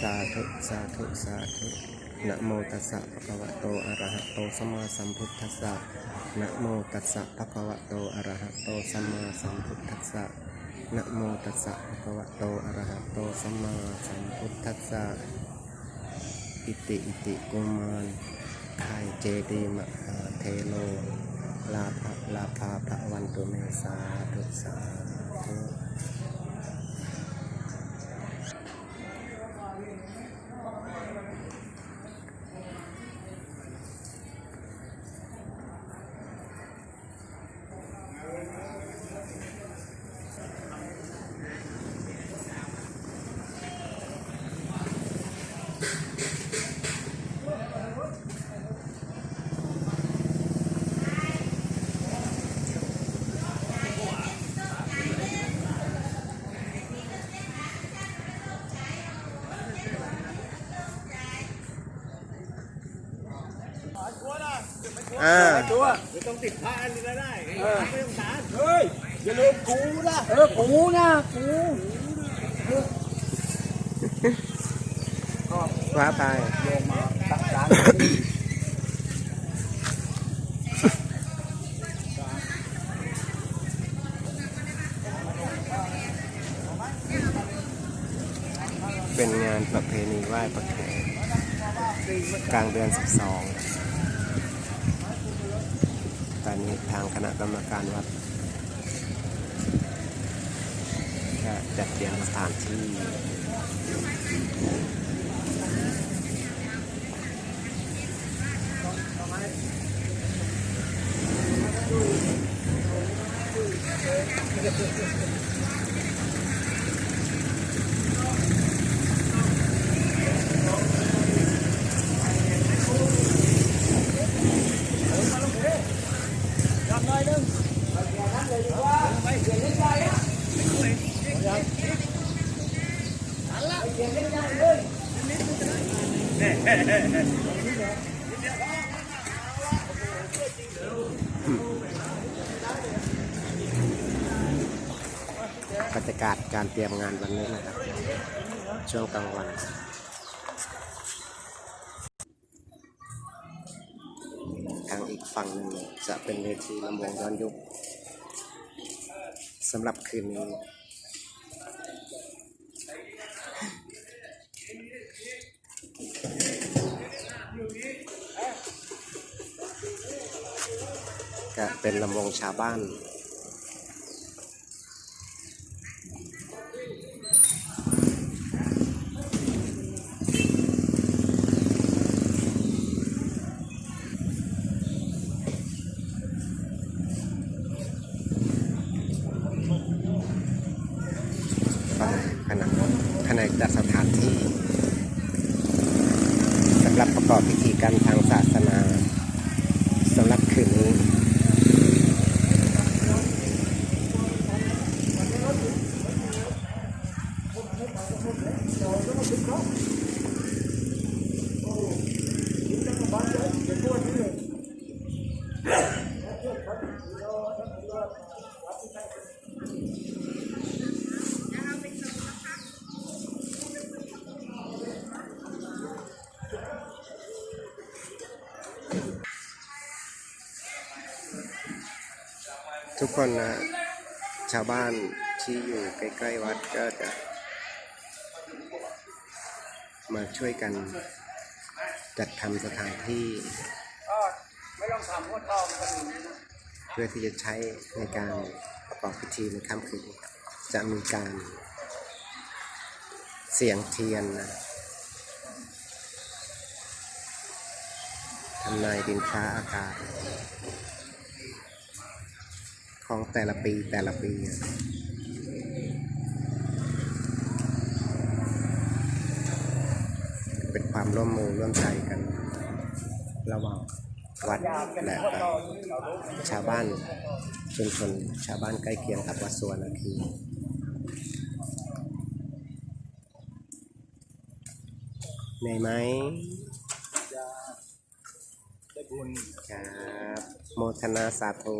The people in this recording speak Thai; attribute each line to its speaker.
Speaker 1: สาธุ สาธุ สาธุ นะโมตัสสะภะคะวะโต อะระหะโต สัมมาสัมพุทธัสสะ นะโมตัสสะภะคะวะโต อะระหะโต สัมมาสัมพุทธัสสะ นะโมตัสสะภะคะวะโต อะระหะโต สัมมาสัมพุทธัสสะ อิติ อิติกุมารไข่เจดีมหาเทโล ลาภลาภาพระวันตุเมสาธุสาธุ อ่า
Speaker 2: ตัวไม่ต้องติดผ้าอันนี้ก็ได้ไม่ต้องสารเฮ้ยอย่าลืมกูนะเออกูนะกู
Speaker 1: ว่าไป
Speaker 2: โยมมาตักสาร
Speaker 1: เป็นงานประเพณีไหว้พระแขกกลางเดือน 12 ตอนนี้ทางคณะกรรมการวัดก็จัดเตรียมสถานที่
Speaker 2: ทำหน่อยนึงไปเขียนเล่นได้อะเขียนเล่นได้เลย
Speaker 1: บรรยากาศการเตรียมงานวันนี้นะครับ ช่วงกลางวัน ฝั่งหนึ่งจะเป็นเวทีลำวงย้อนยุคสำหรับคืนนี้ก็เป็นลำวงชาวบ้าน ฝ่ายคณะ ในจัดสถานที่สำหรับประกอบพิธีกรรมทางศาสนาสำหรับคืนนี้ ทุกคนนะชาวบ้านที่อยู่ใกล้ๆวัดก็จะมาช่วยกันจัดทำสถานที่
Speaker 2: ไม่ต้องทำก็ทองกันอยู่นะ
Speaker 1: เพื่อที่จะใช้ในการประกอบพิธีในค่ำคืนนี้จะมีการเสียงเทียนนะทำนายดินฟ้าอากาศ ของแต่ละปีแต่ละปีเป็นความร่วมมือร่วมใจกัน ระหว่างวัดและชาวบ้านชุมชนชาวบ้านใกล้เคียงกับวัดสวนนาคีเหนื่อยไหม
Speaker 2: ได้บุญ
Speaker 1: ครับ โมทนาสาธุ